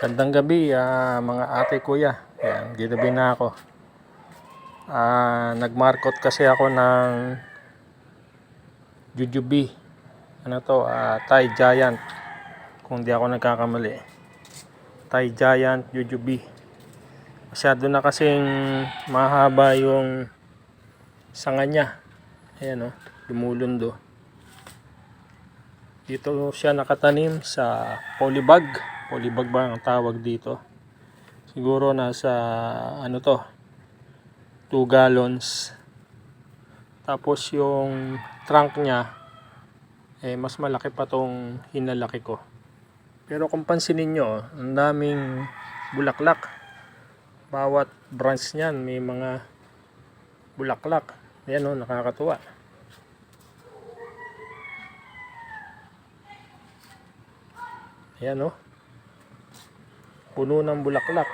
Gandang gabi, ah, mga ate kuya. Ayan, ginabi na ako. Ah, nagmarkot kasi ako ng Jujube. Ano to? Ah, Thai Giant. Kung di ako nagkakamali. Thai Giant Jujube. Masyado na kasing mahaba yung sanga niya. Ayan o, lumulundo. Dito siya nakatanim sa polybag. Polybag ba ang tawag dito? Siguro nasa ano to? 2 gallons. Tapos yung trunk niya eh mas malaki pa tong hinalaki ko. Pero kung pansinin nyo, ang daming bulaklak. Bawat branch niyan may mga bulaklak. Ayan o, nakakatuwa. Ayan o. Puno ng bulaklak.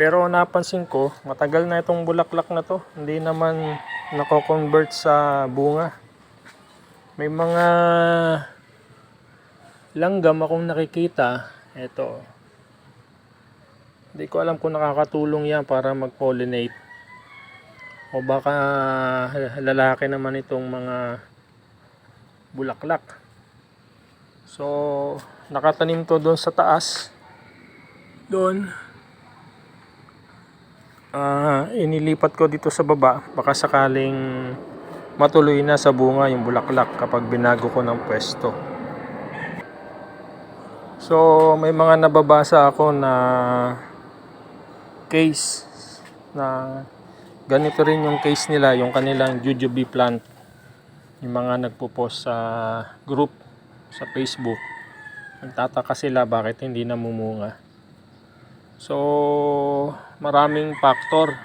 Pero napansin ko, matagal na itong bulaklak na to. Hindi naman nako-convert sa bunga. May mga langgam akong nakikita. Ito. Hindi ko alam kung nakakatulong yan para mag-pollinate. O baka lalaki naman itong mga bulaklak. So, nakatanim to doon sa taas. Doon. Ah, inilipat ko dito sa baba. Baka sakaling matuloy na sa bunga yung bulaklak kapag binago ko ng pwesto. So, may mga nababasa ako na case na ganito rin yung case nila, yung kanilang jujube plant. Yung mga nagpo-post sa group sa Facebook. Nagtataka sila bakit hindi namumunga. So, maraming factor.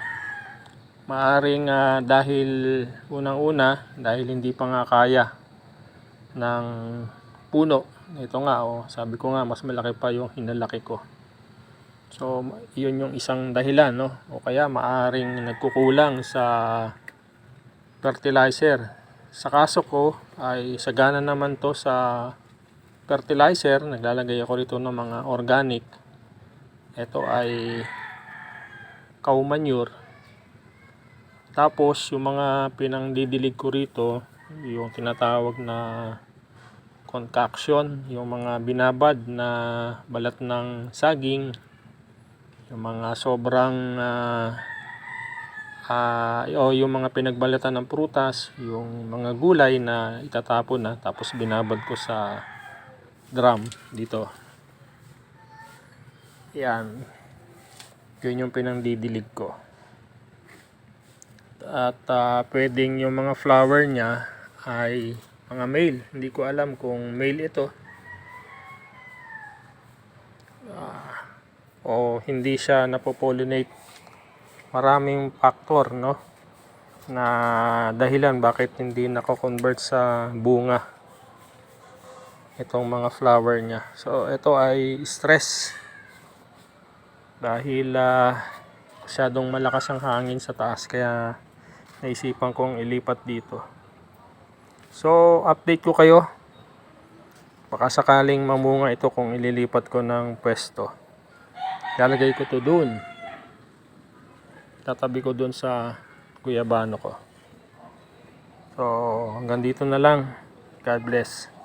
Maaring ah, dahil unang-una, dahil hindi pa nga kaya ng puno. Ito nga, oh, sabi ko nga, mas malaki pa yung hinalaki ko. So, yun yung isang dahilan, no? O kaya maaring nagkukulang sa fertilizer. Sa kaso ko, ay sagana naman to sa fertilizer. Naglalagay ako rito ng mga organic. Ito ay cow manure. Tapos, yung mga pinangdidilig ko rito, yung tinatawag na concoction, yung mga binabad na balat ng saging, yung mga sobrang ah, ah, o yung mga pinagbalatan ng prutas, yung mga gulay na itatapon na tapos binabad ko sa drum dito. Yan. Yun yung pinangdidilig ko. At ah, pwedeng yung mga flower niya ay mga male. Hindi ko alam kung male ito. Ah, o hindi siya napopollinate. Maraming factor, no? Na dahilan bakit hindi nako-convert sa bunga itong mga flower niya. So, ito ay stress dahil ah, masyadong malakas ang hangin sa taas kaya naisipan kong ilipat dito. So, update ko kayo. Baka sakaling mamunga ito kung ililipat ko ng pwesto. Lalagay ko to doon. Tatabi ko doon sa guyabano ko. So, hanggang dito na lang. God bless.